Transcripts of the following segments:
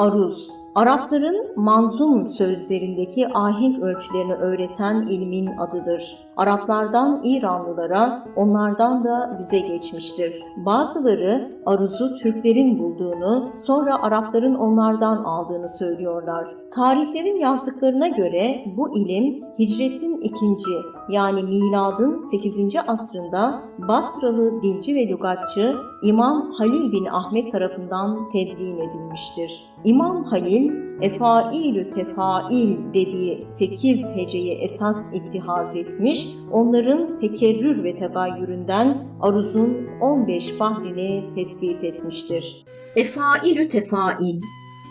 aruz. Arapların manzum sözlerindeki ahenk ölçülerini öğreten ilmin adıdır. Araplardan İranlılara, onlardan da bize geçmiştir. Bazıları aruzu Türklerin bulduğunu, sonra Arapların onlardan aldığını söylüyorlar. Tarihlerin yazdıklarına göre bu ilim hicretin ikinci yani miladın 8. asrında Basralı dilci ve lügatçı İmam Halil bin Ahmet tarafından tedvin edilmiştir. İmam Halil, efailü tefail dediği 8 heceyi esas ittihaz etmiş, onların tekerrür ve tegayyüründen aruzun 15 bahrini tespit etmiştir. Efailü tefail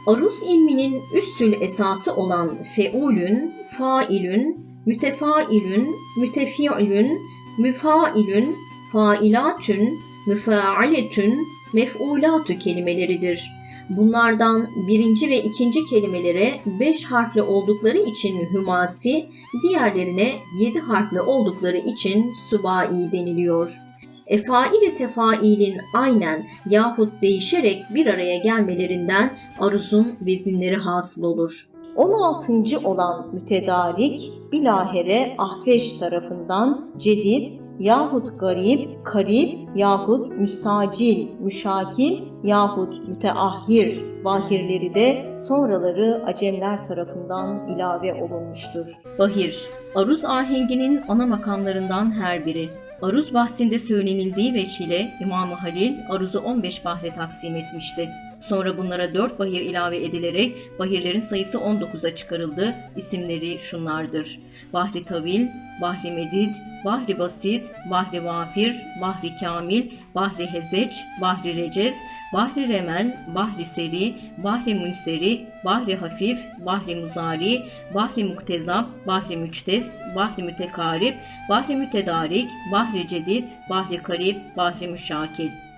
Aruz ilminin üstün esası olan feulün, failün, mütefailün, mütefiilün, müfailün, failatün, müfaaletün, mef'ulatü kelimeleridir. Bunlardan birinci ve ikinci kelimelere beş harfli oldukları için hümasi, diğerlerine yedi harfli oldukları için subai deniliyor. Efail-i tefailin aynen yahut değişerek bir araya gelmelerinden aruzun vezinleri hasıl olur. 16. olan mütedarik bilahere ahfeş tarafından cedid yahut garip, karip yahut müstacil, müşakil yahut müteahhir bahirleri de sonraları Acemler tarafından ilave olunmuştur. Bahir, aruz ahenginin ana makamlarından her biri. Aruz bahsinde söylenildiği veçile İmam-ı Halil aruzu 15 bahre taksim etmişti. Sonra bunlara 4 bahir ilave edilerek bahirlerin sayısı 19'a çıkarıldı. İsimleri şunlardır. Bahri Tavil, Bahri Medid, Bahri Basit, Bahri Vafir, Bahri Kamil, Bahri Hezeç, Bahri Recez, Bahri Remel, Bahri Seri, Bahri Münseri, Bahri Hafif, Bahri Muzari, Bahri Muktezap, Bahri Müçtes, Bahri Mütekarip, Bahri Mütedarik, Bahri Cedid, Bahri Karip, Bahri Müşakil.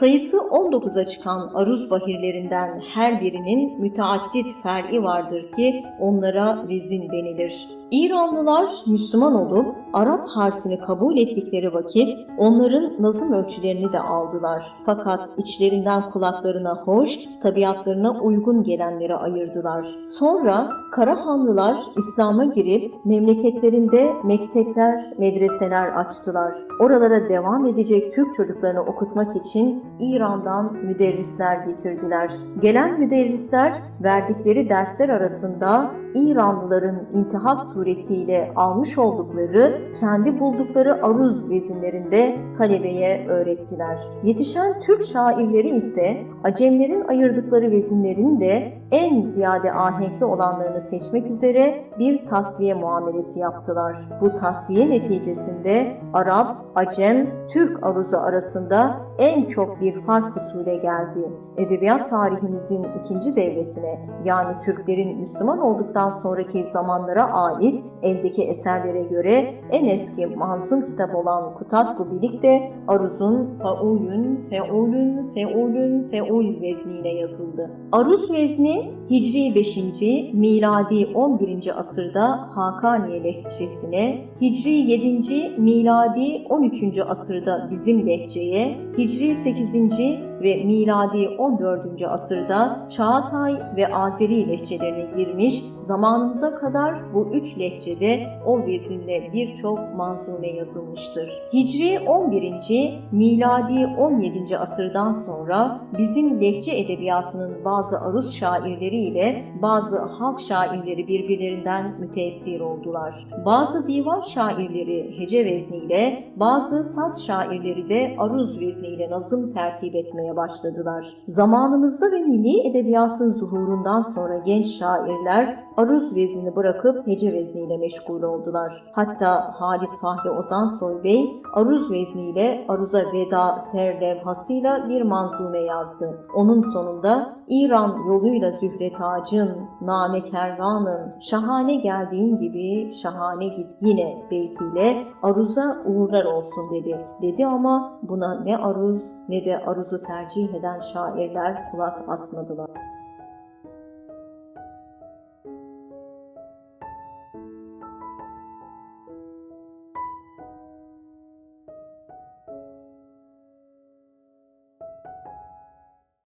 Sayısı 19'a çıkan aruz bahirlerinden her birinin müteaddit fer'i vardır ki onlara vezin denilir. İranlılar Müslüman olup Arap harsini kabul ettikleri vakit onların nazım ölçülerini de aldılar. Fakat içlerinden kulaklarına hoş, tabiatlarına uygun gelenleri ayırdılar. Sonra Karahanlılar İslam'a girip memleketlerinde mektepler, medreseler açtılar. Oralara devam edecek Türk çocuklarını okutmak için İran'dan müderrisler getirdiler. Gelen müderrisler verdikleri dersler arasında İranlıların intihap suretiyle almış oldukları, kendi buldukları aruz vezinlerinde talebeye öğrettiler. Yetişen Türk şairleri ise Acemlerin ayırdıkları vezinlerin de en ziyade ahenkli olanlarını seçmek üzere bir tasfiye muamelesi yaptılar. Bu tasfiye neticesinde Arap, Acem, Türk aruzu arasında en çok bir fark husule geldi. Edebiyat tarihimizin ikinci devresine yani Türklerin Müslüman olduktan sonraki zamanlara ait eldeki eserlere göre en eski manzum kitap olan Kutat-ı Bilik de aruzun faulün, feulün, feulün, feul vezniyle yazıldı. Aruz vezni Hicri 5. miladi 11. asırda Hakaniye lehçesine, Hicri 7. miladi 13. asırda bizim lehçeye, Hicri 8. 8 ve miladi 14. asırda Çağatay ve Azeri lehçelerine girmiş, zamanımıza kadar bu üç lehçede o vezinle birçok manzume yazılmıştır. Hicri 11. miladi 17. asırdan sonra bizim lehçe edebiyatının bazı aruz şairleri ile bazı halk şairleri birbirlerinden müteessir oldular. Bazı divan şairleri hece vezniyle, bazı saz şairleri de aruz vezniyle nazım tertip etmeye başladılar. Zamanımızda ve milli edebiyatın zuhurundan sonra genç şairler aruz veznini bırakıp hece vezniyle meşgul oldular. Hatta Halit Fahri Ozan Soybey aruz vezniyle aruza veda ser levhasıyla bir manzume yazdı. Onun sonunda İran yoluyla zühre tacın, name kervanın, şahane geldiğin gibi şahane git yine beytiyle aruza uğurlar olsun dedi. Dedi ama buna ne aruz ne de aruzu tercih eden şairler kulak asmadılar.